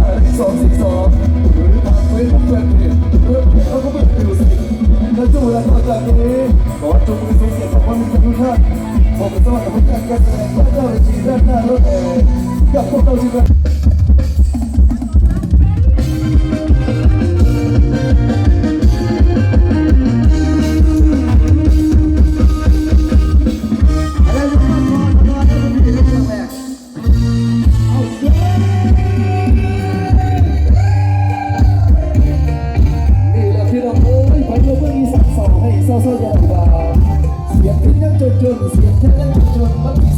าสองสี่สองหรือทางเฟซบุ๊กแฟนเพจเพื่อนเพจเขาก็เป็นมิวสิกและช่วงเวลาต่อจากนี้ขอจงมีเสียงของคนทุกท่านผมสวัสดีทุกท่านการแสดงว่าเจ้าหน้าที่ด้านหน้ารถแอร์กับพวกเราที่กัน จนเสียเธอจนมัน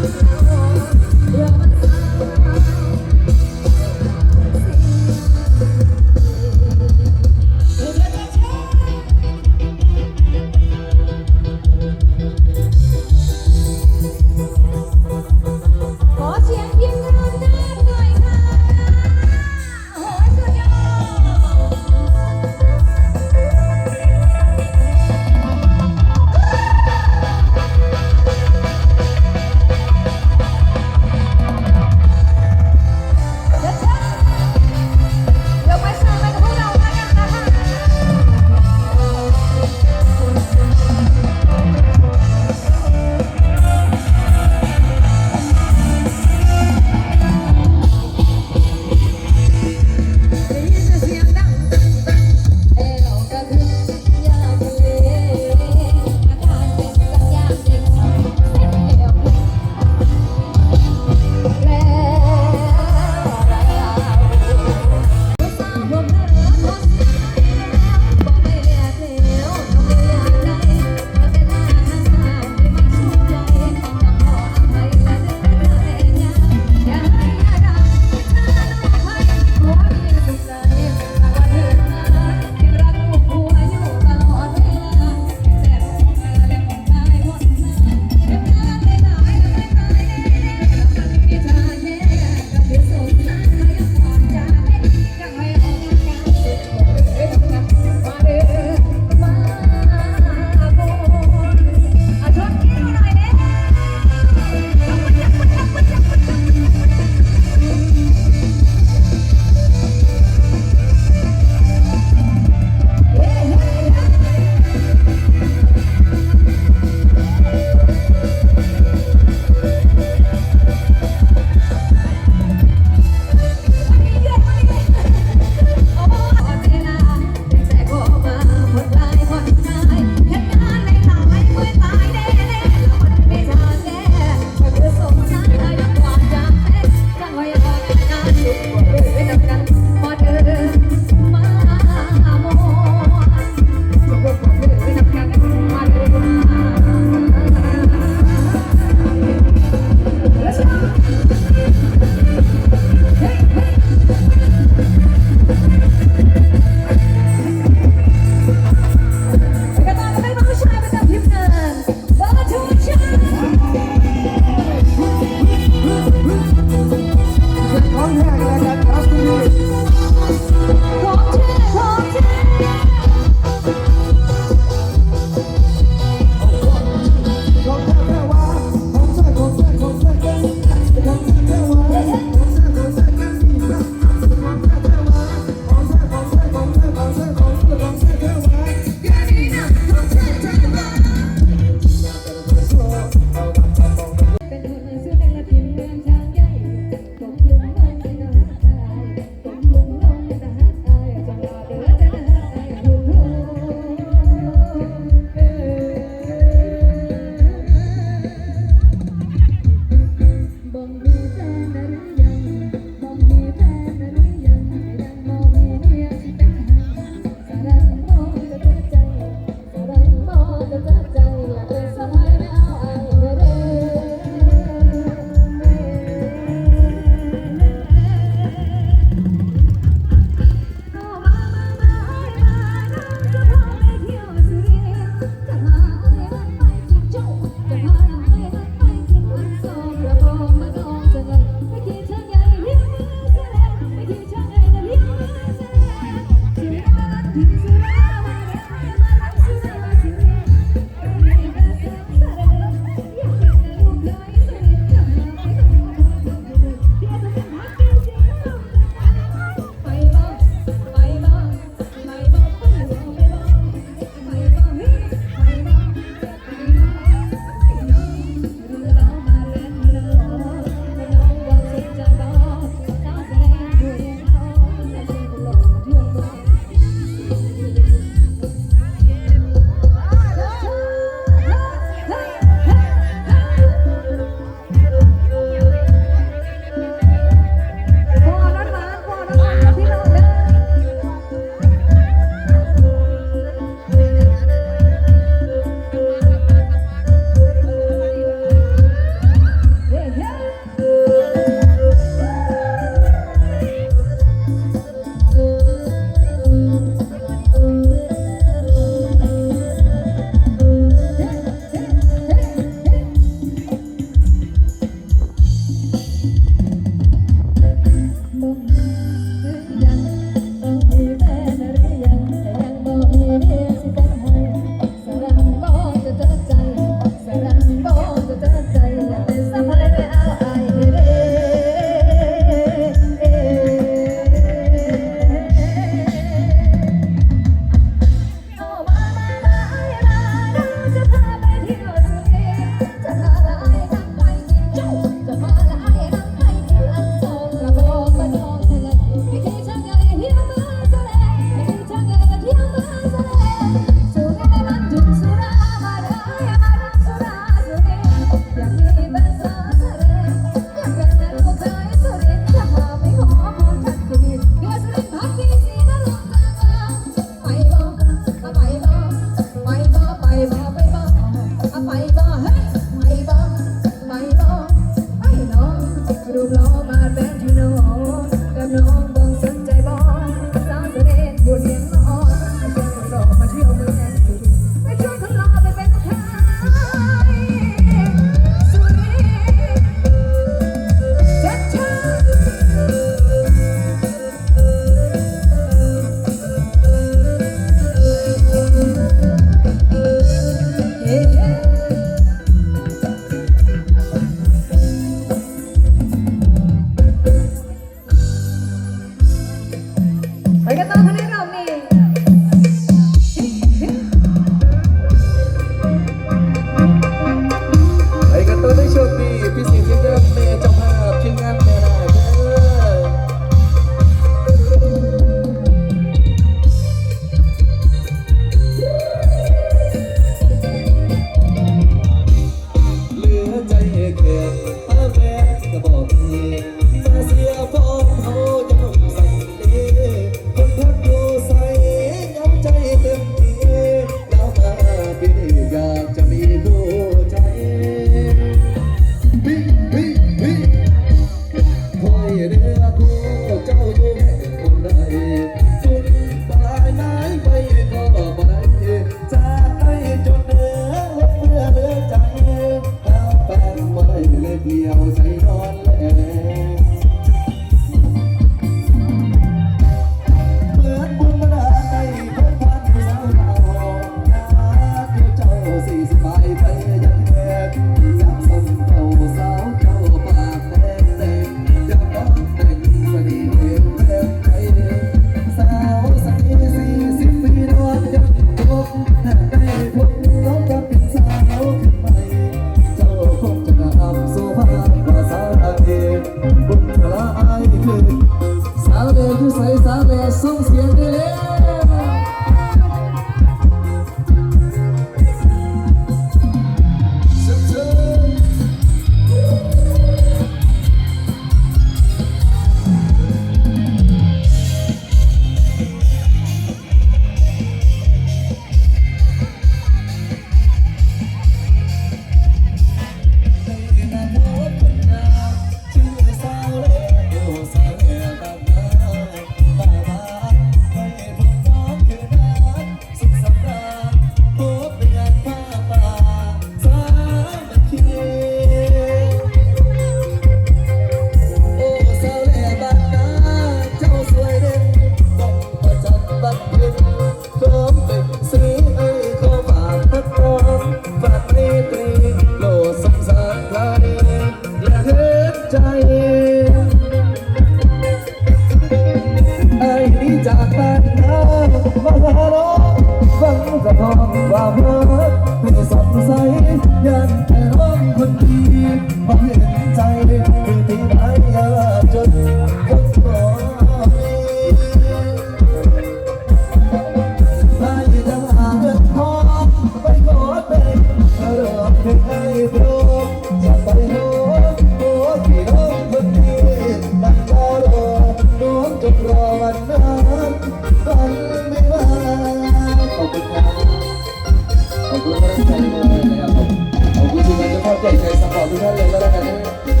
นะครับผมขอบคุณทีมงานเจ้าพ่ใจใจสปอร์ตทุกท่านเลยก็แล้วกันนะครั